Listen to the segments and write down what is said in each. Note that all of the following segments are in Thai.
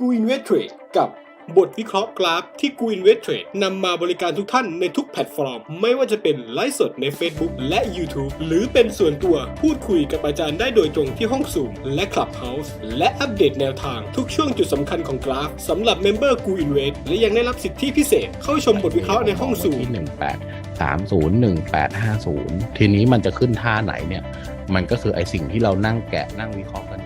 กูอินเวสเทรดกับบทวิเคราะห์กราฟที่กูอินเวสเทรดนำมาบริการทุกท่านในทุกแพลตฟอร์ม ไม่ว่าจะเป็นไลฟ์สดใน Facebook และ YouTube หรือเป็นส่วนตัวพูดคุยกับอาจารย์ได้โดยตรงที่ห้องสูงและ Clubhouse และอัปเดตแนวทางทุกช่วงจุดสำคัญของกราฟสำหรับเมมเบอร์กูอินเวสและยังได้รับสิทธิพิเศษเข้าชมบทวิเคราะห์ในห้องสูงที่หนึ่งแปดสามศูนย์หนึ่งแปดห้าศูนย์ทีนี้มันจะขึ้นท่าไหนเนี่ย มันก็คือไอสิ่งที่เรานั่งแกะนั่งวิเคราะห์กัน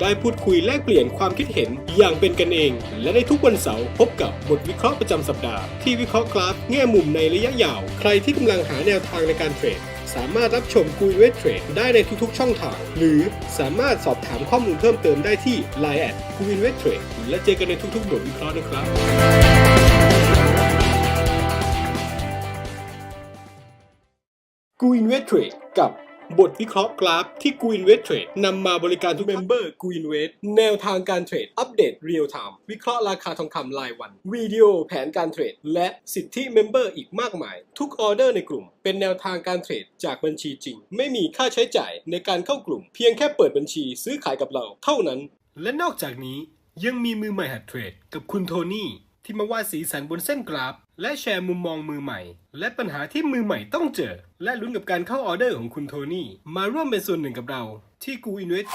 ได้พูดคุยแลกเปลี่ยนความคิดเห็นอย่างเป็นกันเอง และในทุกวันเสาร์พบกับบทวิเคราะห์ประจำสัปดาห์ที่วิเคราะห์กราฟแง่มุมในระยะยาว ใครที่กำลังหาแนวทางในการเทรดสามารถรับชมคุยเวทเทรดได้ในทุกๆ ช่องทาง หรือสามารถสอบถามข้อมูลเพิ่มเติมได้ที่ Line แอดคุยเวทเทรดและเจอกันในทุกๆบทวิเคราะห์นะครับกูอินเวสเทรดกับ บทวิเคราะห์กราฟที่กูอินเวสเทรดนำมาบริการทุกเมมเบอร์กูอินเวสแนวทางการเทรด อัปเดตเรียลไทม์วิเคราะห์ราคาทองคำรายวัน วิดีโอแผนการเทรด และสิทธิเมมเบอร์อีกมากมาย ทุกออเดอร์ในกลุ่ม เป็นแนวทางการเทรดจากบัญชีจริง ไม่มีค่าใช้จ่ายในการเข้ากลุ่ม เพียงแค่เปิดบัญชีซื้อขายกับเรา เท่านั้น และนอกจากนี้ยังมีมือใหม่หัดเทรดกับคุณโทนี่ที่มาวาดสีสันบนเส้นกราฟ และแชร์มุมมองมือใหม่ และปัญหาที่มือใหม่ต้องเจอ และลุ้นกับการเข้าออเดอร์ของคุณโทนี่ มาร่วมเป็นส่วนหนึ่งกับเรา ที่กูอินเวส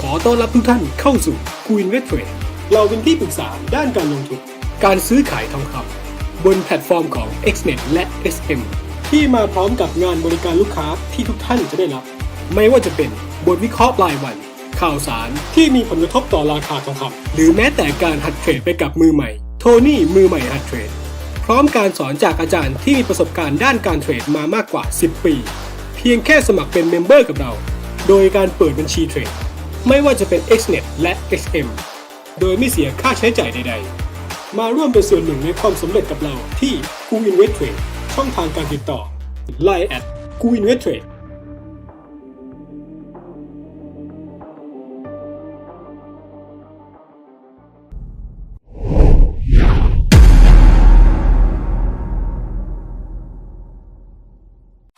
ขอต้อนรับทุกท่านเข้าสู่กูอินเวสเทรดเราเป็นที่ปรึกษาด้านการลงทุน การซื้อขายทองคำบนแพลตฟอร์มของ XNET และ SM ที่มาพร้อมกับงานบริการลูกค้าที่ทุกท่านจะได้รับ ไม่ว่าจะเป็นบทวิเคราะห์รายวัน ข่าวสารที่มีผลกระทบต่อราคาทองคำหรือแม้แต่การหัดเทรดไปกับมือใหม่ โทนี่มือใหม่หัดเทรด พร้อมการสอนจากอาจารย์ที่มีประสบการณ์ด้านการเทรดมามากกว่า 10 ปี เพียงแค่สมัครเป็นเมมเบอร์กับเรา โดยการเปิดบัญชีเทรด ไม่ว่าจะเป็น XNET และ XM โดยไม่เสียค่าใช้จ่ายใด ๆ มาร่วมเป็นส่วนหนึ่งในความสำเร็จกับเราที่ g u i n v e s t Trade ช่องทางการติดต่อ Line at g u i n v e s t Trade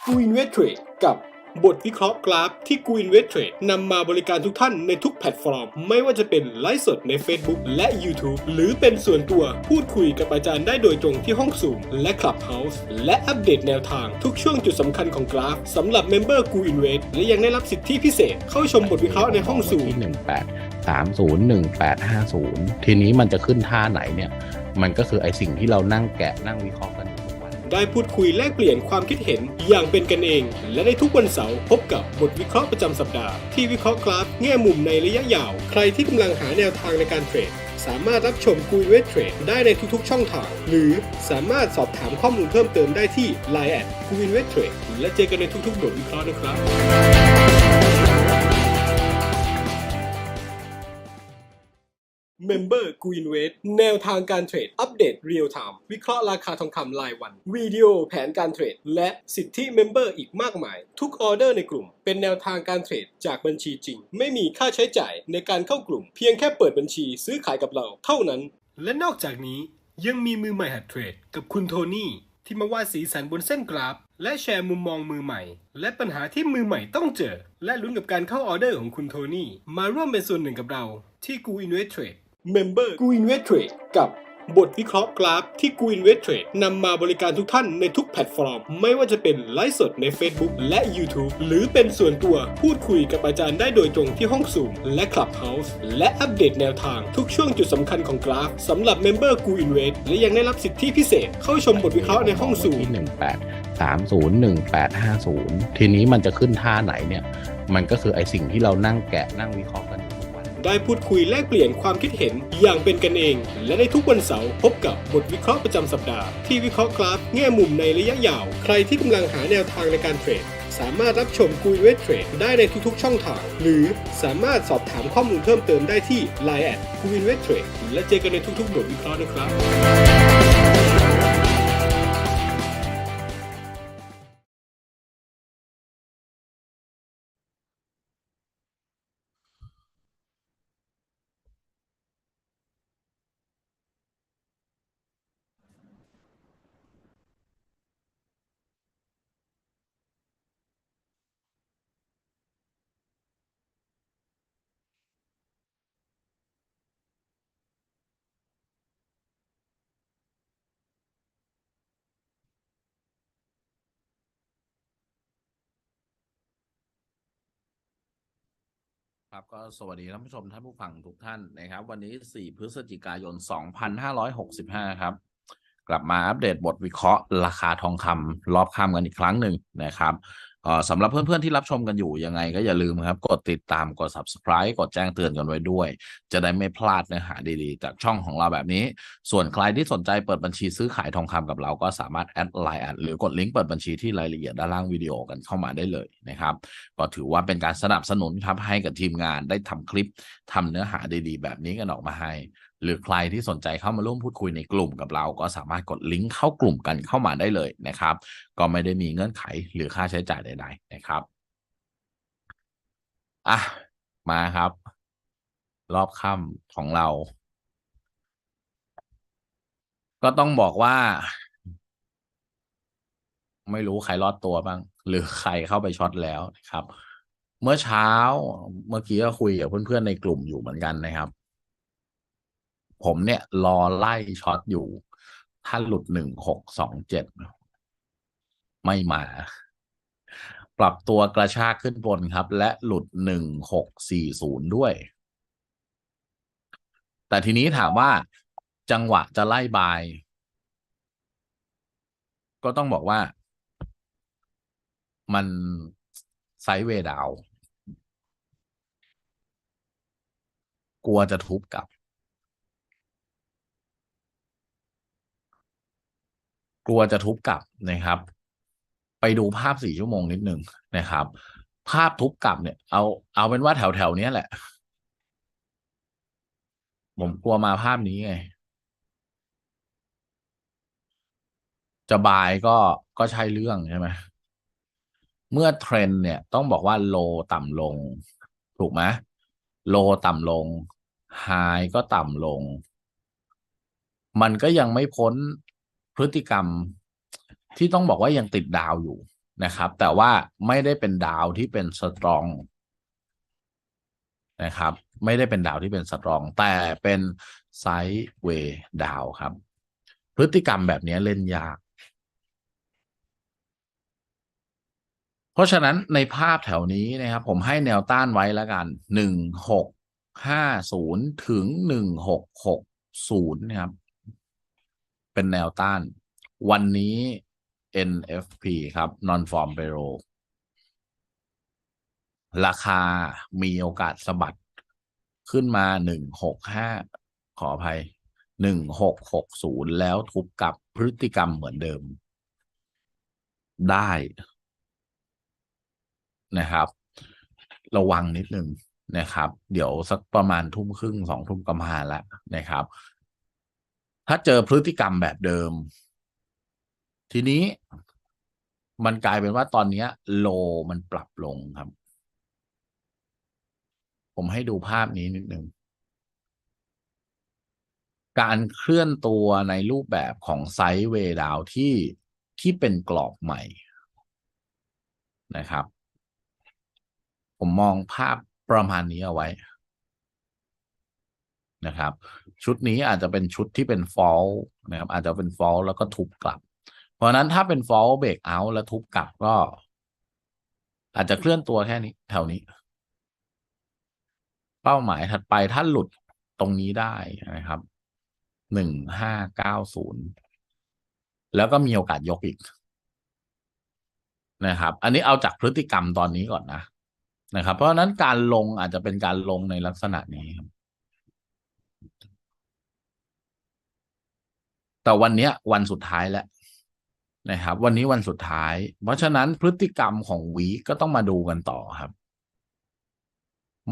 กูอินเวสเทรดกับ บทวิเคราะห์กราฟที่กูอินเวสเทรดนำมาบริการทุกท่านในทุกแพลตฟอร์ม ไม่ว่าจะเป็นไลฟ์สดใน Facebook และ YouTube หรือเป็นส่วนตัวพูดคุยกับอาจารย์ได้โดยตรงที่ห้องสูงและ Clubhouse และอัปเดตแนวทางทุกช่วงจุดสำคัญของกราฟสำหรับเมมเบอร์กูอินเวสและยังได้รับสิทธิพิเศษ เข้าชมบทวิเคราะห์ในห้องสูงที่หนึ่งแปดสามศูนย์หนึ่งแปดห้าศูนย์ทีนี้มันจะขึ้นท่าไหนเนี่ย มันก็คือไอสิ่งที่เรานั่งแกะนั่งวิเคราะห์กัน ได้พูดคุยแลกเปลี่ยนความคิดเห็นอย่างเป็นกันเอง และในทุกวันเสาร์พบกับบทวิเคราะห์ประจำสัปดาห์ที่วิเคราะห์กราฟแง่มุมในระยะยาว ใครที่กำลังหาแนวทางในการเทรดสามารถรับชมคุยเวทเทรดได้ในทุกๆ ช่องทาง หรือสามารถสอบถามข้อมูลเพิ่มเติมได้ที่ Line แอดคุยเวทเทรดและเจอกันในทุกๆบทวิเคราะห์นะครับ เมมเบอร์กูอินเวสแนวทางการเทรด อัปเดตเรียลไทม์วิเคราะห์ราคาทองคำรายวัน วิดีโอแผนการเทรด และสิทธิเมมเบอร์อีกมากมาย ทุกออเดอร์ในกลุ่ม เป็นแนวทางการเทรดจากบัญชีจริง ไม่มีค่าใช้จ่ายในการเข้ากลุ่ม เพียงแค่เปิดบัญชีซื้อขายกับเรา เท่านั้น และนอกจากนี้ยังมีมือใหม่หัดเทรด กับคุณโทนี่ที่มาวาดสีสันบนเส้นกราฟ และแชร์มุมมองมือใหม่ และปัญหาที่มือใหม่ต้องเจอ และลุ้นกับการเข้าออเดอร์ของคุณโทนี่ มาร่วมเป็นส่วนหนึ่งกับเราที่กูอินเวสเทรด เมมเบอร์กูอินเวสเทรดกับบทวิเคราะห์กราฟที่กูอินเวสเทรดนำมาบริการทุกท่านในทุกแพลตฟอร์ม ไม่ว่าจะเป็นไลฟ์สดใน Facebook และ YouTube หรือเป็นส่วนตัวพูดคุยกับอาจารย์ได้โดยตรงที่ห้องสูงและ Clubhouse และอัปเดตแนวทางทุกช่วงจุดสำคัญของกราฟสำหรับเมมเบอร์กูอินเวสและยังได้รับสิทธิพิเศษเข้าชมบทวิเคราะห์ในห้องสูงที่หนึ่งแปดสามศูนย์หนึ่งแปดห้าศูนย์ทีนี้มันจะขึ้นท่าไหนเนี่ย มันก็คือไอสิ่งที่เรานั่งแกะนั่งวิเคราะห์กันอยู่ทุกวัน ได้พูดคุยแลกเปลี่ยนความคิดเห็นอย่างเป็นกันเอง และในทุกวันเสาร์พบกับบทวิเคราะห์ประจำสัปดาห์ที่วิเคราะห์กราฟแง่มุมในระยะยาว ใครที่กำลังหาแนวทางในการเทรดสามารถรับชมกุยเวทเทรดได้ในทุกๆ ช่องทาง หรือสามารถสอบถามข้อมูลเพิ่มเติมได้ที่ Line แอดกุยเวทเทรดและเจอกันในทุกๆ บทวิเคราะห์นะครับ ครับก็สวัสดีท่านผู้ชมท่านผู้ฟังทุกท่านนะครับ วันนี้ 4 พฤศจิกายน 2565 ครับ กลับมาอัปเดตบทวิเคราะห์ราคาทองคำรอบค่ำกันอีกครั้งหนึ่งนะครับ สำหรับเพื่อนๆที่รับชมกันอยู่ยังไงก็อย่าลืมครับ กดติดตามกด subscribe กดแจ้งเตือนกันไว้ด้วย จะได้ไม่พลาดเนื้อหาดีๆ จากช่องของเราแบบนี้ ส่วนใครที่สนใจเปิดบัญชีซื้อขายทองคำกับเราก็สามารถแอดไลน์แอดหรือกดลิงก์เปิดบัญชีที่รายละเอียดด้านล่างวิดีโอกันเข้ามาได้เลยนะครับก็ถือว่าเป็นการสนับสนุนครับให้กับทีมงานได้ทำคลิปทำเนื้อหาดีๆ แบบนี้กันออกมาให้ หรือใครที่สนใจเข้ามาร่วมพูดคุยในกลุ่มกับเรา ก็สามารถกดลิงก์เข้ากลุ่มกันเข้ามาได้เลยนะครับ ก็ไม่ได้มีเงื่อนไขหรือค่าใช้จ่ายใด ๆ นะครับอะมาครับ รอบค่ำของเรา ก็ต้องบอกว่า ไม่รู้ใครรอดตัวบ้าง หรือใครเข้าไปช็อตแล้วนะครับ เมื่อเช้าเมื่อกี้ก็คุยกับเพื่อนๆในกลุ่มอยู่เหมือนกันนะครับ ผมเนี่ย รอไล่ช็อตอยู่ ถ้าหลุดหนึ่งหกสองเจ็ดไม่มา ปรับตัวกระชากขึ้นบนครับ และหลุดหนึ่งหกสี่ศูนย์ด้วย แต่ทีนี้ถามว่าจังหวะจะไล่บาย ก็ต้องบอกว่า มันไซด์เวดาว กลัวจะทุบกลับ กลัวจะทุบกลับนะครับ ไปดูภาพสี่ชั่วโมงนิดหนึ่งนะครับ ภาพทุบกลับเนี่ย เอาเอาเป็นว่าแถวแถวเนี้ยแหละ ผมกลัวมาภาพนี้ไง จะบายก็ก็ใช่เรื่องใช่ไหมเมื่อเทรนด์เนี่ยต้องบอกว่าโลต่ำลง ถูกไหมโลต่ำลงไฮก็ต่ำลง มันก็ยังไม่พ้น พฤติกรรมที่ต้องบอกว่ายังติดดาวอยู่นะครับ แต่ว่าไม่ได้เป็นดาวที่เป็นสตรองนะครับ ไม่ได้เป็นดาวที่เป็นสตรอง แต่เป็นไซด์เวย์ดาวครับ พฤติกรรมแบบนี้เล่นยาก เพราะฉะนั้นในภาพแถวนี้นะครับ ผมให้แนวต้านไว้แล้วกันหนึ่งหกห้าศูนย์ถึงหนึ่งหกหกศูนย์นะครับ เป็นแนวต้าน วันนี้ NFP ครับ non farm payroll ราคามีโอกาสสะบัด ขึ้นมาหนึ่งหกห้าขออภัยหนึ่งหกหกศูนย์แล้วทุบกับพฤติกรรมเหมือนเดิม ได้นะครับ ระวังนิดนึงนะครับ เดี๋ยวสักประมาณทุ่มครึ่งสองทุ่มก็มาแล้วนะครับ ถ้าเจอพฤติกรรมแบบเดิม ทีนี้มันกลายเป็นว่าตอนนี้โลมันปรับลงครับ ผมให้ดูภาพนี้นิดนึง การเคลื่อนตัวในรูปแบบของไซด์เวดาวที่ที่เป็นกรอบใหม่นะครับ ผมมองภาพประมาณนี้เอาไว้ นะครับ ชุดนี้อาจจะเป็นชุดที่เป็นฟอลนะครับ อาจจะเป็นฟอลแล้วก็ทุบกลับ เพราะนั้นถ้าเป็นฟอลเบรกเอาท์แล้วทุบกลับก็ อาจจะเคลื่อนตัวแค่นี้ แถวนี้ เป้าหมายถัดไปถ้าหลุดตรงนี้ได้นะครับหนึ่งห้าเก้าศูนย์แล้วก็มีโอกาสยกอีกนะครับ อันนี้เอาจากพฤติกรรมตอนนี้ก่อนนะนะครับ เพราะฉะนั้นการลงอาจจะเป็นการลงในลักษณะนี้ครับ แต่วันเนี้ยวันสุดท้ายแล้วนะครับ วันนี้วันสุดท้าย เพราะฉะนั้นพฤติกรรมของวีก็ต้องมาดูกันต่อครับ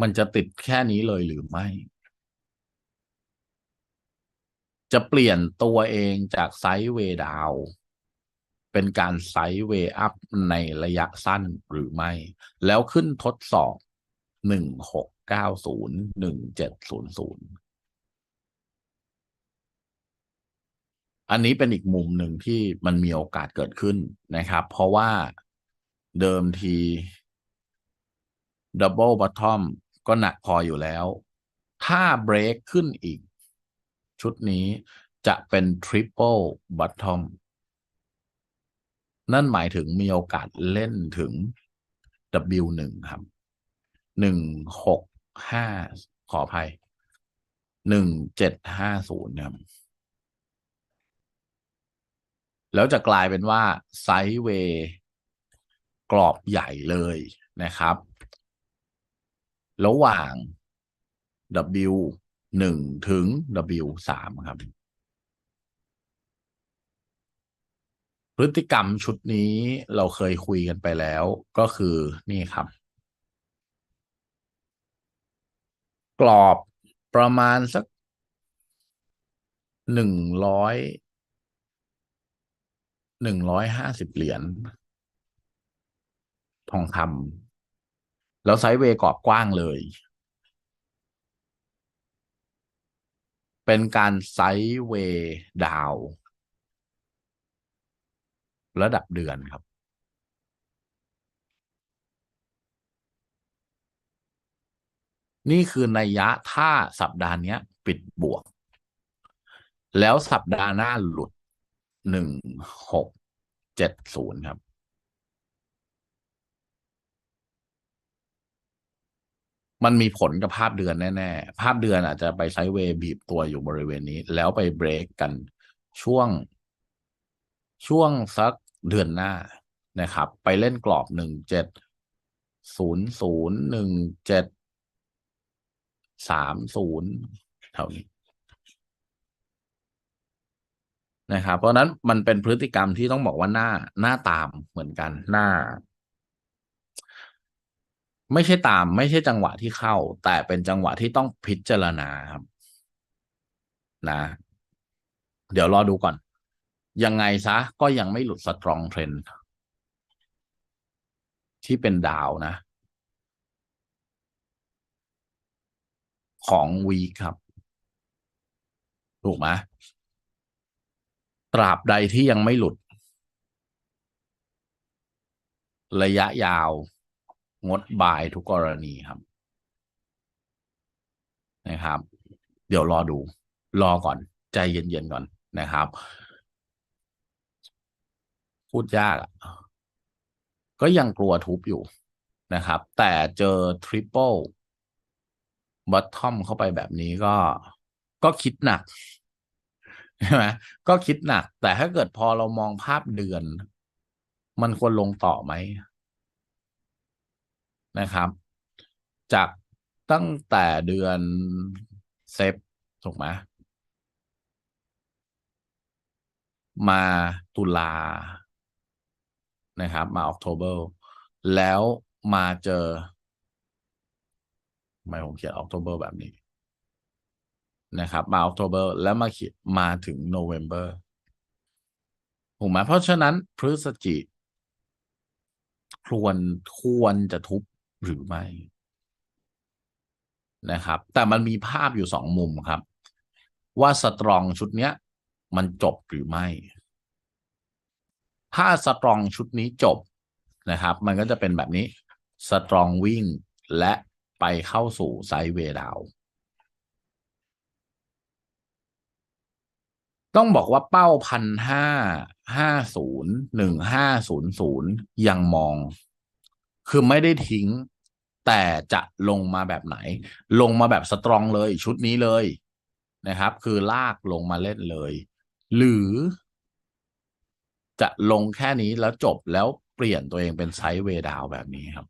มันจะติดแค่นี้เลยหรือไม่ จะเปลี่ยนตัวเองจากไซด์เวดาวเป็นการไซด์เวอัพในระยะสั้นหรือไม่ แล้วขึ้นทดสอบหนึ่งหกเก้าศูนย์หนึ่งเจ็ดศูนย์ศูนย์ อันนี้เป็นอีกมุมหนึ่งที่มันมีโอกาสเกิดขึ้นนะครับ เพราะว่าเดิมทีดับเบิลบ t ทอมก็หนักพออยู่แล้ว ถ้าเบรกขึ้นอีก ชุดนี้จะเป็นทริปเปิลบ t ทอมนั่นหมายถึงมีโอกาสเล่นถึง W1 ครับหนึ่งหกห้าขออภัยหนึ่งเจ็ดห้าศูนย์ครับ แล้วจะกลายเป็นว่าไซด์เวย์กรอบใหญ่เลยนะครับ ระหว่าง W หนึ่งถึง W สามครับ พฤติกรรมชุดนี้เราเคยคุยกันไปแล้วก็คือนี่ครับ กรอบประมาณสักหนึ่งร้อย หนึ่งร้อยห้าสิบเหรียญทองคำแล้วไซด์เวย์กรอบกว้างเลย เป็นการไซด์เวย์ดาว ระดับเดือนครับ นี่คือในยะถ้าสัปดาห์นี้ปิดบวก แล้วสัปดาห์หน้าหลุด หนึ่งหกเจ็ดศูนย์ครับ มันมีผลกับภาพเดือนแน่ ๆ ภาพเดือนอาจจะไปไซด์เวย์บีบตัวอยู่บริเวณนี้ แล้วไปเบรกกันช่วง ช่วงสักเดือนหน้านะครับ ไปเล่นกรอบหนึ่งเจ็ดศูนย์ศูนย์หนึ่งเจ็ดสามศูนย์เท่านี้ นะครับ เพราะนั้นมันเป็นพฤติกรรมที่ต้องบอกว่าหน้าหน้าตามเหมือนกันหน้า ไม่ใช่ตาม ไม่ใช่จังหวะที่เข้า แต่เป็นจังหวะที่ต้องพิจารณาครับนะ เดี๋ยวรอดูก่อน ยังไงซะ ก็ยังไม่หลุดสตรองเทรนที่เป็นดาวนะ ของวีครับ ถูกไหม ตราบใดที่ยังไม่หลุด ระยะยาว งดบายทุกกรณีครับ นะครับ เดี๋ยวรอดู รอก่อน ใจเย็นๆก่อนนะครับ พูดยากก็ยังกลัวทุบอยู่นะครับ แต่เจอทริปเปิลบอททอมเข้าไปแบบนี้ก็ก็คิดหนัก ใช่ไหมก็คิดหนัก แต่ถ้าเกิดพอเรามองภาพเดือน มันควรลงต่อไหมนะครับ จากตั้งแต่เดือนเซฟถูกไหมมาตุลานะครับ มาออกโทเบอร์แล้วมาเจอทำไมผมเขียนออกโทเบอร์แบบนี้ นะครับมาออกโทเบอร์แล้วมาขียนมาถึงโนเวม ber ถูกไหมเพราะฉะนั้นพฤศจิควรควรจะทุบหรือไม่นะครับ แต่มันมีภาพอยู่สองมุมครับ ว่าสตรองชุดเนี้ย มันจบหรือไม่ ถ้าสตรองชุดนี้จบนะครับ มันก็จะเป็นแบบนี้สตรองวิ่งและไปเข้าสู่ไซด์เวดาว ต้องบอกว่าเป้าพันห้าห้าศูนย์หนึ่งห้าศูนย์ศูนย์ยังมอง คือไม่ได้ทิ้ง แต่จะลงมาแบบไหน ลงมาแบบสตรองเลยชุดนี้เลยนะครับ คือลากลงมาเล่นเลย หรือ จะลงแค่นี้แล้วจบแล้วเปลี่ยนตัวเองเป็นไซด์เวดาวแบบนี้ครับ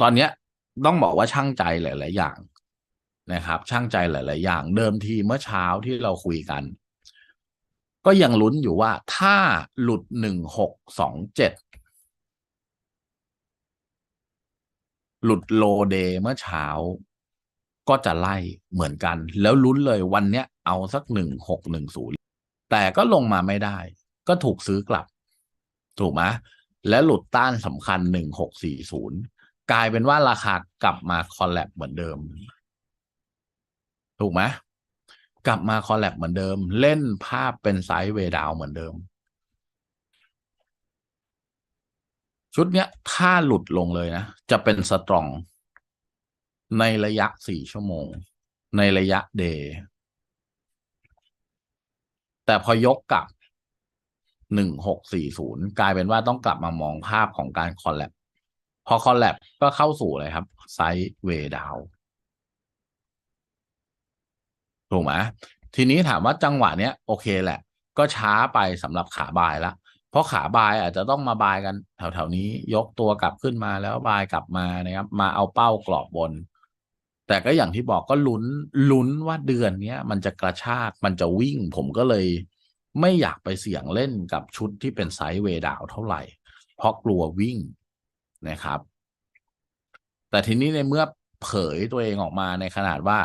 ตอนเนี้ยต้องบอกว่าช่างใจหลาย ๆ อย่าง นะครับ ช่างใจหลาย ๆ อย่างเดิมทีเมื่อเช้าที่เราคุยกัน ก็ยังลุ้นอยู่ว่าถ้าหลุดหนึ่งหกสองเจ็ดหลุดโลเดเมื่อเช้า ก็จะไล่เหมือนกัน แล้วลุ้นเลยวันเนี้ยเอาสักหนึ่งหกหนึ่งศูนย์แต่ก็ลงมาไม่ได้ ก็ถูกซื้อกลับ ถูกไหมและหลุดต้านสำคัญหนึ่งหกสี่ศูนย์กลายเป็นว่าราคากลับมาคอลแลบเหมือนเดิม ถูกไหมกลับมาคอลแลบเหมือนเดิม เล่นภาพเป็นไซด์เวดาวเหมือนเดิม ชุดเนี้ยถ้าหลุดลงเลยนะ จะเป็นสตรอง ในระยะสี่ชั่วโมง ในระยะเดย์แต่พอยกกลับหนึ่งหกสี่ศูนย์กลายเป็นว่าต้องกลับมามองภาพของการคอลแลบพอคอลแลบก็เข้าสู่เลยครับ ไซด์เวดาว ถูกไหมทีนี้ถามว่าจังหวะเนี้ยโอเคแหละ ก็ช้าไปสำหรับขาบายละเพราะขาบายอาจจะต้องมาบายกันแถวๆนี้ยกตัวกลับขึ้นมาแล้วบายกลับมานะครับ มาเอาเป้ากรอบบน แต่ก็อย่างที่บอกก็ลุ้นลุ้นว่าเดือนเนี้ยมันจะกระชากมันจะวิ่ง ผมก็เลยไม่อยากไปเสี่ยงเล่นกับชุดที่เป็นไซด์เวดาวเท่าไหร่ เพราะกลัววิ่งนะครับ แต่ทีนี้ในเมื่อเผยตัวเองออกมาในขนาดว่า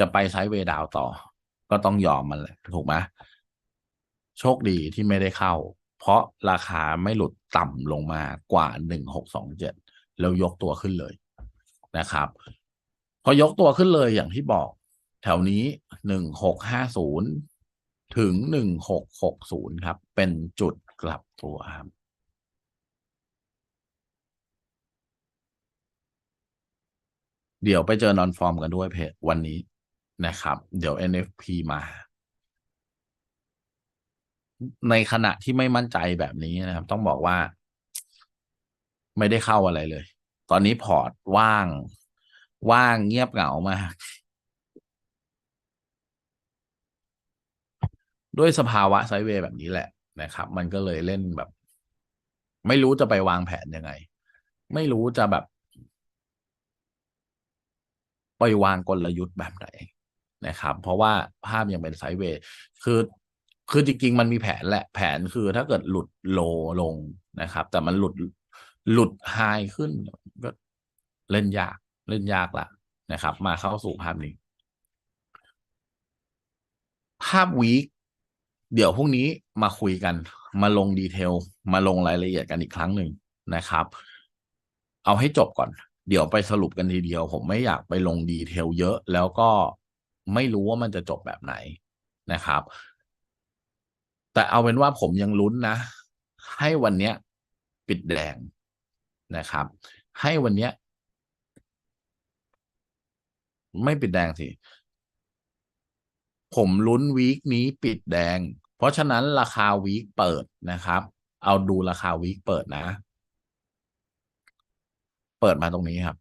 จะไปไซด์เวดาวต่อ ก็ต้องยอมมันแหละถูกไหมโชคดีที่ไม่ได้เข้า เพราะราคาไม่หลุดต่ำลงมากว่าหนึ่งหกสองเจ็ดแล้วยกตัวขึ้นเลยนะครับ พอยกตัวขึ้นเลยอย่างที่บอก แถวนี้หนึ่งหกห้าศูนย์ถึงหนึ่งหกหกศูนย์ครับ เป็นจุดกลับตัวครับเดี๋ยวไปเจอนอนฟอร์มกันด้วยเพจวันนี้ นะครับ เดี๋ยว NFP มา ในขณะที่ไม่มั่นใจแบบนี้นะครับ ต้องบอกว่า ไม่ได้เข้าอะไรเลย ตอนนี้พอร์ตว่าง ว่างเงียบเหงามากด้วยสภาวะไซเวย์แบบนี้แหละนะครับ มันก็เลยเล่นแบบ ไม่รู้จะไปวางแผนยังไง ไม่รู้จะแบบ ไปวางกลยุทธ์แบบไหน นะครับ เพราะว่าภาพยังเป็นไซด์เวย์คือคือจริงๆ มันมีแผนแหละแผนคือถ้าเกิดหลุดโลลงนะครับ แต่มันหลุดหลุดไฮขึ้นก็เล่นยากเล่นยากละนะครับ มาเข้าสู่ภาพนี้ ภาพวีคเดี๋ยวพรุ่งนี้มาคุยกัน มาลงดีเทล มาลงรายละเอียดกันอีกครั้งหนึ่งนะครับ เอาให้จบก่อน เดี๋ยวไปสรุปกันทีเดียว ผมไม่อยากไปลงดีเทลเยอะ แล้วก็ ไม่รู้ว่ามันจะจบแบบไหนนะครับ แต่เอาเป็นว่าผมยังลุ้นนะ ให้วันเนี้ย ปิดแดงนะครับ ให้วันเนี้ย ไม่ปิดแดงสิผมลุ้นวีคนี้ปิดแดง เพราะฉะนั้นราคาวีคเปิดนะครับ เอาดูราคาวีคเปิดนะ เปิดมาตรงนี้ครับ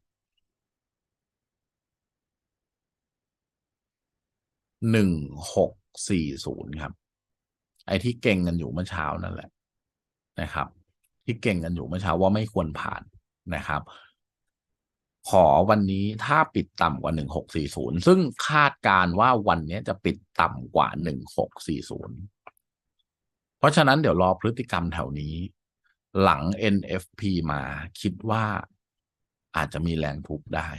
หนึ่งหกสี่ศูนย์ครับ ไอ้ที่เก่งกันอยู่เมื่อเช้านั่นแหละนะครับ ที่เก่งกันอยู่เมื่อเช้าว่าไม่ควรผ่านนะครับ ขอวันนี้ถ้าปิดต่ำกว่าหนึ่งหกสี่ศูนย์ซึ่งคาดการว่าวันนี้จะปิดต่ำกว่าหนึ่งหกสี่ศูนย์เพราะฉะนั้นเดี๋ยวรอพฤติกรรมแถวนี้ หลัง NFP มาคิดว่าอาจจะมีแรงทุบได้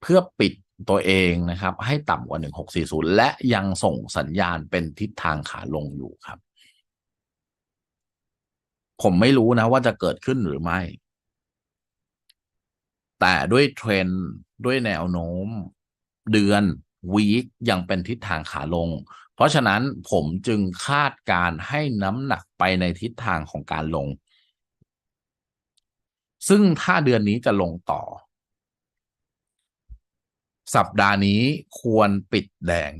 เพื่อปิด ตัวเองนะครับ ให้ต่ำกว่า 1640 และยังส่งสัญญาณเป็นทิศทางขาลงอยู่ครับ ผมไม่รู้นะว่าจะเกิดขึ้นหรือไม่ แต่ด้วยเทรนด์ด้วยแนวโน้ม เดือนวีคยังเป็นทิศทางขาลง เพราะฉะนั้นผมจึงคาดการให้น้ำหนักไปในทิศทางของการลง ซึ่งถ้าเดือนนี้จะลงต่อ สัปดาห์นี้ควรปิดแดง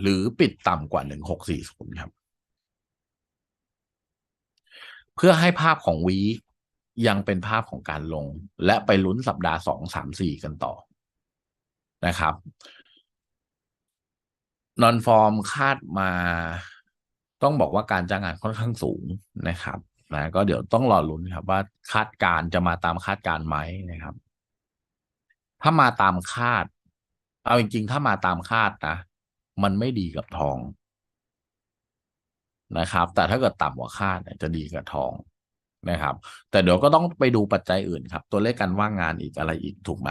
หรือปิดต่ำกว่า1640ครับ เพื่อให้ภาพของวียังเป็นภาพของการลง และไปลุ้นสัปดาห์สองสามสี่กันต่อนะครับนอนฟอร์มคาดมา ต้องบอกว่าการจ้างงานค่อนข้างสูงนะครับ นะก็เดี๋ยวต้องรอลุ้นครับ ว่าคาดการจะมาตามคาดการไหมนะครับ ถ้ามาตามคาด เอาจริงๆ ถ้ามาตามคาดนะมันไม่ดีกับทองนะครับ แต่ถ้าเกิดต่ำกว่าคาดจะดีกับทองนะครับ แต่เดี๋ยวก็ต้องไปดูปัจจัยอื่นครับ ตัวเลขการว่างงานอีกอะไรอีกถูกไหม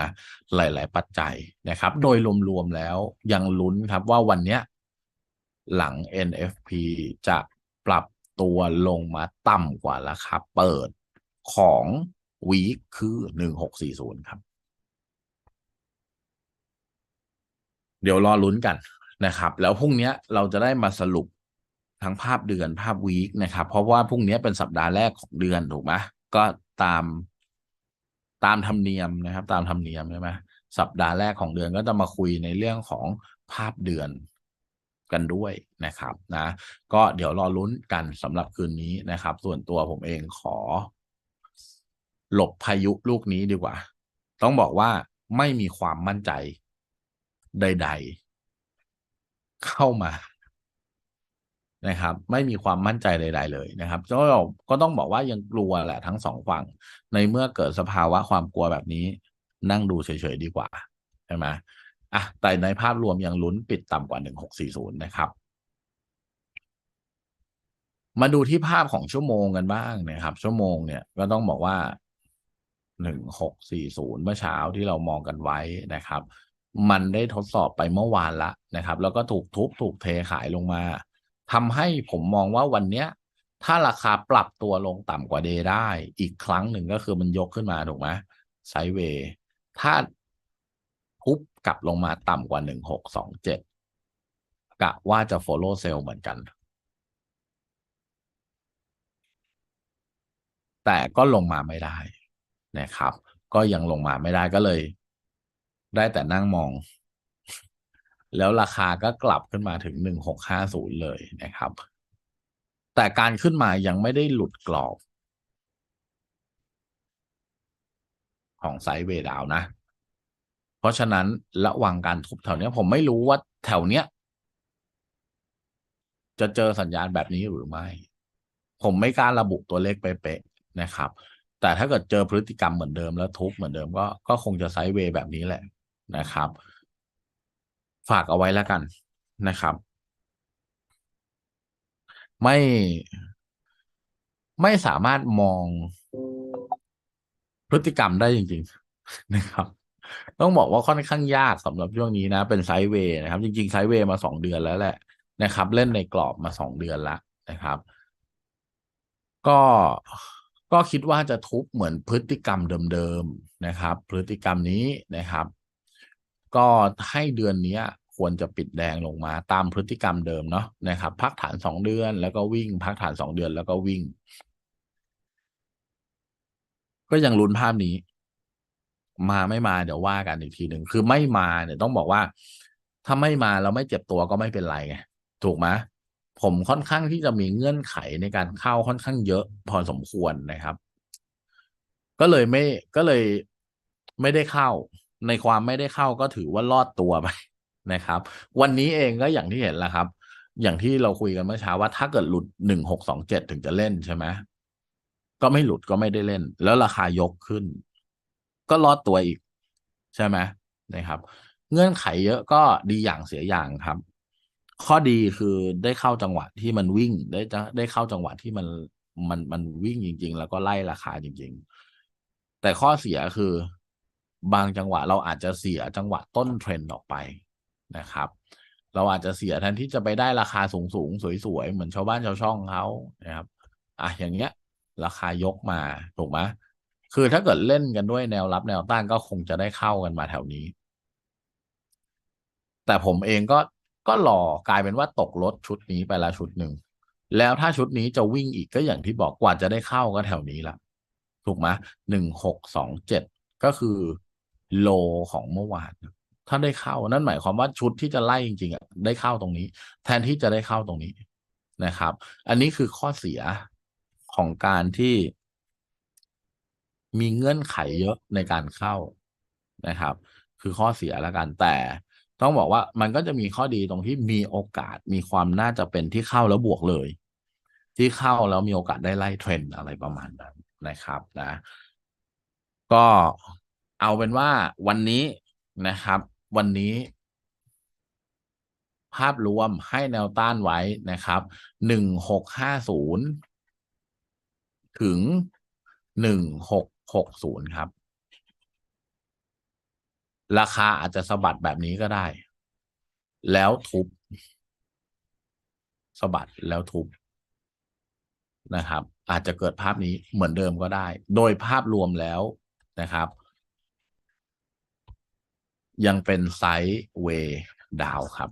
หลาย ๆ ปัจจัยนะครับ โดยรวมๆแล้วยังลุ้นครับว่าวันเนี้ยหลัง NFP จะปรับ ตัวลงมาต่ำกว่าราคาเปิดของวีคคือหนึ่งหกสี่ศูนย์ครับ เดี๋ยวรอลุ้นกันนะครับ แล้วพรุ่งนี้เราจะได้มาสรุปทั้งภาพเดือนภาพวีคนะครับ เพราะว่าพรุ่งนี้เป็นสัปดาห์แรกของเดือนถูกไหมก็ตามตามธรรมเนียมนะครับ ตามธรรมเนียมใช่ไหมสัปดาห์แรกของเดือนก็จะมาคุยในเรื่องของภาพเดือน กันด้วยนะครับนะก็เดี๋ยวรอลุ้นกันสำหรับคืนนี้นะครับ ส่วนตัวผมเองขอ หลบพายุลูกนี้ดีกว่า ต้องบอกว่าไม่มีความมั่นใจใด ๆ เข้ามานะครับ ไม่มีความมั่นใจใด ๆ เลยนะครับก็ก็ต้องบอกว่ายังกลัวแหละทั้งสองฝั่ง ในเมื่อเกิดสภาวะความกลัวแบบนี้ นั่งดูเฉยๆดีกว่าใช่ไหม อะแต่ในภาพรวมยังลุ้นปิดต่ำกว่า 1640 นะครับ มาดูที่ภาพของชั่วโมงกันบ้างนะครับ ชั่วโมงเนี่ยก็ต้องบอกว่า 1640 เมื่อเช้าที่เรามองกันไว้นะครับ มันได้ทดสอบไปเมื่อวานละนะครับ แล้วก็ถูกทุบถูกเทขายลงมาทำให้ผมมองว่าวันเนี้ย ถ้าราคาปรับตัวลงต่ำกว่าเดย์ได้ อีกครั้งหนึ่งก็คือมันยกขึ้นมาถูกไหมไซเวย์ถ้า ทุบกลับลงมาต่ำกว่า1627กสองเจ็ดกะว่าจะ follow sell เหมือนกัน แต่ก็ลงมาไม่ได้นะครับ ก็ยังลงมาไม่ได้ก็เลย ได้แต่นั่งมอง แล้วราคาก็กลับขึ้นมาถึง1650เลยนะครับ แต่การขึ้นมายังไม่ได้หลุดกรอบ ของไซด์เวดาวนะ เพราะฉะนั้นระวังการทุบแถวเนี้ย ผมไม่รู้ว่าแถวเนี้ย จะเจอสัญญาณแบบนี้หรือไม่ ผมไม่กล้าระบุตัวเลขเป๊ะๆนะครับ แต่ถ้าเกิดเจอพฤติกรรมเหมือนเดิมแล้วทุบเหมือนเดิมก็ก็คงจะไซด์เวย์แบบนี้แหละนะครับ ฝากเอาไว้แล้วกันนะครับ ไม่ไม่สามารถมองพฤติกรรมได้จริง ๆ นะครับ ต้องบอกว่าค่อนข้างยากสำหรับช่วงนี้นะ เป็นไซด์เวย์นะครับ จริงๆไซด์เวย์มาสองเดือนแล้วแหละนะครับ เล่นในกรอบมาสองเดือนแล้วนะครับ ก็ก็คิดว่าจะทุบเหมือนพฤติกรรมเดิมๆนะครับ พฤติกรรมนี้นะครับ ก็ให้เดือนนี้ควรจะปิดแดงลงมาตามพฤติกรรมเดิมเนาะนะครับ พักฐานสองเดือนแล้วก็วิ่ง พักฐานสองเดือนแล้วก็วิ่ง ก็ยังลุ้นภาพนี้ มาไม่มาเดี๋ยวว่ากันอีกทีหนึ่งคือไม่มาเนี่ยต้องบอกว่า ถ้าไม่มาเราไม่เจ็บตัวก็ไม่เป็นไรไงถูกไหมผมค่อนข้างที่จะมีเงื่อนไขในการเข้าค่อนข้างเยอะพอสมควรนะครับ ก็เลยไม่ก็เลยไม่ได้เข้า ในความไม่ได้เข้าก็ถือว่ารอดตัวไปนะครับ วันนี้เองก็อย่างที่เห็นแหละครับ อย่างที่เราคุยกันเมื่อเช้าว่าถ้าเกิดหลุดหนึ่งหกสองเจ็ดถึงจะเล่นใช่ไหมก็ไม่หลุดก็ไม่ได้เล่น แล้วราคายกขึ้น ก็รอดตัวอีก ใช่ไหมนะครับ เงื่อนไขเยอะก็ดีอย่างเสียอย่างครับ ข้อดีคือได้เข้าจังหวะที่มันวิ่งได้จะได้เข้าจังหวะที่มันมันมันวิ่งจริง ๆ แล้วก็ไล่ราคาจริง ๆ แต่ข้อเสียคือบางจังหวะเราอาจจะเสียจังหวะต้นเทรนด์ออกไปนะครับ เราอาจจะเสียแทนที่จะไปได้ราคาสูงสูงสวยๆ เหมือนชาวบ้านชาวช่องเขานะครับ อะอย่างเงี้ย ราคายกมาถูกไหม คือถ้าเกิดเล่นกันด้วยแนวรับแนวต้านก็คงจะได้เข้ากันมาแถวนี้ แต่ผมเองก็ก็รอกลายเป็นว่าตกรถชุดนี้ไปละชุดหนึ่ง แล้วถ้าชุดนี้จะวิ่งอีกก็อย่างที่บอกกว่าจะได้เข้าก็แถวนี้ละถูกไหมหนึ่งหกสองเจ็ดก็คือโลของเมื่อวาน ถ้าได้เข้านั่นหมายความว่าชุดที่จะไล่จริงๆอะได้เข้าตรงนี้ แทนที่จะได้เข้าตรงนี้นะครับ อันนี้คือข้อเสียของการที่ มีเงื่อนไขเยอะในการเข้านะครับ คือข้อเสียแล้วกันแต่ ต้องบอกว่ามันก็จะมีข้อดีตรงที่มีโอกาสมีความน่าจะเป็นที่เข้าแล้วบวกเลย ที่เข้าแล้วมีโอกาสได้ไล่เทรนด์อะไรประมาณนั้นนะครับนะ ก็เอาเป็นว่าวันนี้นะครับ วันนี้ภาพรวมให้แนวต้านไว้นะครับ หนึ่งหกห้าศูนย์ถึงหนึ่งหก หกศูนย์ครับ ราคาอาจจะสะบัดแบบนี้ก็ได้ แล้วทุบสะบัดแล้วทุบนะครับ อาจจะเกิดภาพนี้เหมือนเดิมก็ได้ โดยภาพรวมแล้วนะครับ ยังเป็นไซด์เวย์ดาวครับ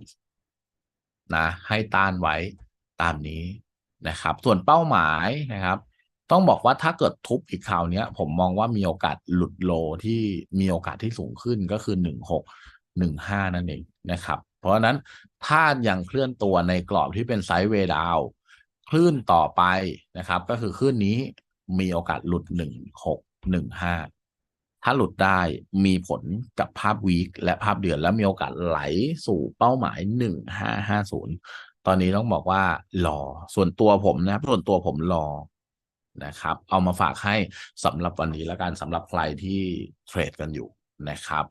นะ ให้ต้านไว้ตามนี้นะครับ ส่วนเป้าหมายนะครับ ต้องบอกว่าถ้าเกิดทุบอีกคราวนี้ผมมองว่ามีโอกาสหลุดโลที่มีโอกาสที่สูงขึ้นก็คือหนึ่งหกหนึ่งห้านั่นเองนะครับ เพราะฉะนั้นถ้ายังเคลื่อนตัวในกรอบที่เป็นไซด์เวย์ดาวคลื่นต่อไปนะครับ ก็คือคลื่นนี้มีโอกาสหลุดหนึ่งหกหนึ่งห้าถ้าหลุดได้มีผลกับภาพวีคและภาพเดือนและมีโอกาสไหลสู่เป้าหมายหนึ่งห้าห้าศูนย์ตอนนี้ต้องบอกว่ารอส่วนตัวผมนะครับส่วนตัวผมรอ นะครับ เอามาฝากให้สำหรับวันนี้แล้วกันสำหรับใครที่เทรดกันอยู่นะครับ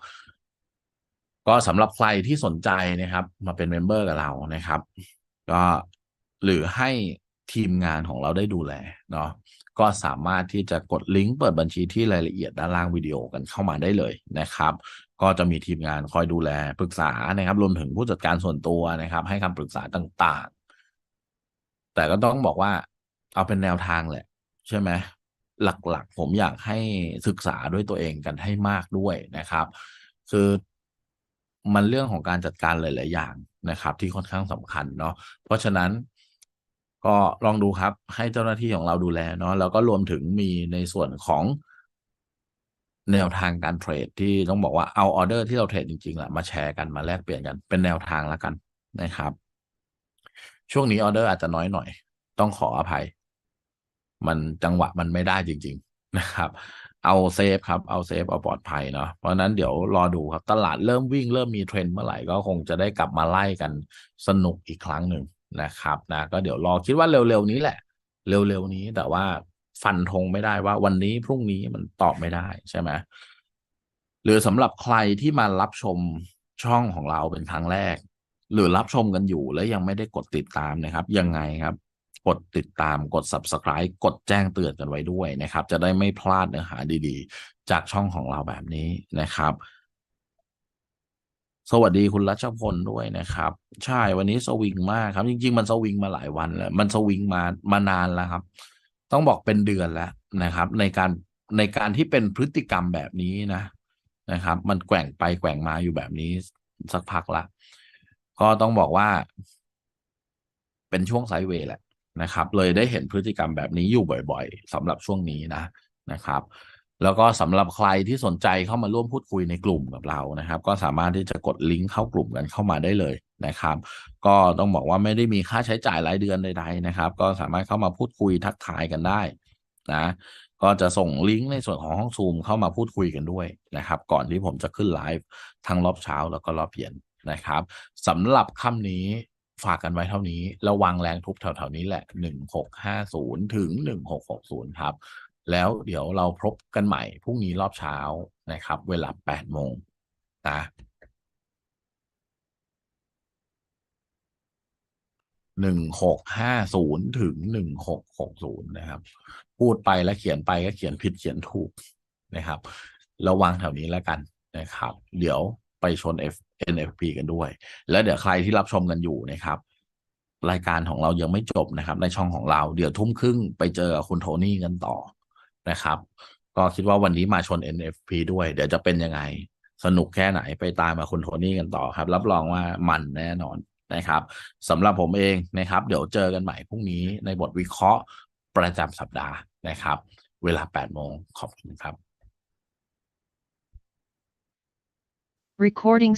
ก็สำหรับใครที่สนใจนะครับ มาเป็นเมมเบอร์กับเรานะครับ ก็หรือให้ทีมงานของเราได้ดูแลเนาะก็สามารถที่จะกดลิงก์เปิดบัญชีที่รายละเอียดด้านล่างวิดีโอกันเข้ามาได้เลยนะครับ ก็จะมีทีมงานคอยดูแลปรึกษานะครับ รวมถึงผู้จัดการส่วนตัวนะครับ ให้คำปรึกษาต่างๆ แต่ก็ต้องบอกว่าเอาเป็นแนวทางแหละ ใช่ไหมหลักๆ ผมอยากให้ศึกษาด้วยตัวเองกันให้มากด้วยนะครับ คือมันเรื่องของการจัดการหลาย ๆ อย่างนะครับ ที่ค่อนข้างสำคัญเนาะเพราะฉะนั้นก็ลองดูครับให้เจ้าหน้าที่ของเราดูแลเนาะแล้วก็รวมถึงมีในส่วนของแนวทางการเทรดที่ต้องบอกว่าเอาออเดอร์ที่เราเทรดจริงๆแหละมาแชร์กันมาแลกเปลี่ยนกันเป็นแนวทางแล้วกันนะครับ ช่วงนี้ออเดอร์อาจจะน้อยหน่อย ต้องขออภัย มันจังหวะมันไม่ได้จริง ๆ นะครับ เอาเซฟครับ เอาเซฟเอาปลอดภัยเนาะเพราะนั้นเดี๋ยวรอดูครับตลาดเริ่มวิ่งเริ่มมีเทรนด์เมื่อไหร่ก็คงจะได้กลับมาไล่กันสนุกอีกครั้งหนึ่งนะครับนะก็เดี๋ยวรอคิดว่าเร็วๆนี้แหละ เร็วๆนี้แต่ว่าฟันธงไม่ได้ว่าวันนี้พรุ่งนี้มันตอบไม่ได้ใช่ไหมหรือสำหรับใครที่มารับชมช่องของเราเป็นครั้งแรก หรือรับชมกันอยู่แล้วยังไม่ได้กดติดตามนะครับ ยังไงครับ กดติดตามกด subscribe กดแจ้งเตือนกันไว้ด้วยนะครับ จะได้ไม่พลาดเนื้อหาดีๆ จากช่องของเราแบบนี้นะครับ สวัสดีคุณรัชพลด้วยนะครับ ใช่วันนี้สวิงมากครับ จริง ๆ มันสวิงมาหลายวันแล้ว มันสวิงมามานานแล้วครับ ต้องบอกเป็นเดือนแล้วนะครับ ในการในการที่เป็นพฤติกรรมแบบนี้นะนะครับ มันแกว่งไปแกว่งมาอยู่แบบนี้สักพักละก็ต้องบอกว่า เป็นช่วงไซด์เวย์แหละ นะครับ เลยได้เห็นพฤติกรรมแบบนี้อยู่บ่อย ๆสำหรับช่วงนี้นะนะครับ แล้วก็สำหรับใครที่สนใจเข้ามาร่วมพูดคุยในกลุ่มกับเรานะครับ ก็สามารถที่จะกดลิงก์เข้ากลุ่มกันเข้ามาได้เลยนะครับ ก็ต้องบอกว่าไม่ได้มีค่าใช้จ่ายรายเดือนใดๆนะครับ ก็สามารถเข้ามาพูดคุยทักทายกันได้นะก็จะส่งลิงก์ในส่วนของห้องซูมเข้ามาพูดคุยกันด้วยนะครับ ก่อนที่ผมจะขึ้นไลฟ์ทั้งรอบเช้าแล้วก็รอบเย็นนะครับสำหรับค่ำนี้ ฝากกันไว้เท่านี้ ระวังแรงทุบแถวๆนี้แหละหนึ่งหกห้าศูนย์ถึงหนึ่งหกหกศูนย์ครับ แล้วเดี๋ยวเราพบกันใหม่พรุ่งนี้รอบเช้านะครับ เวลาแปดโมงนะหนึ่งหกห้าศูนย์ถึงหนึ่งหกหกศูนย์นะครับ พูดไปแล้วเขียนไปก็เขียนผิดเขียนถูกนะครับ ระวังแถวนี้แล้วกันนะครับ เดี๋ยว ไปชน F NFP กันด้วย แล้วเดี๋ยวใครที่รับชมกันอยู่นะครับ รายการของเรายังไม่จบนะครับ ในช่องของเรา เดี๋ยวทุ่มครึ่งไปเจอคุณโทนี่กันต่อนะครับ ก็คิดว่าวันนี้มาชน NFP ด้วย เดี๋ยวจะเป็นยังไง สนุกแค่ไหนไปตามมาคุณโทนี่กันต่อครับ รับรองว่ามันแน่นอนนะครับสำหรับผมเองนะครับ เดี๋ยวเจอกันใหม่พรุ่งนี้ในบทวิเคราะห์ประจำสัปดาห์นะครับ เวลา 8 โมงขอบคุณครับ Recording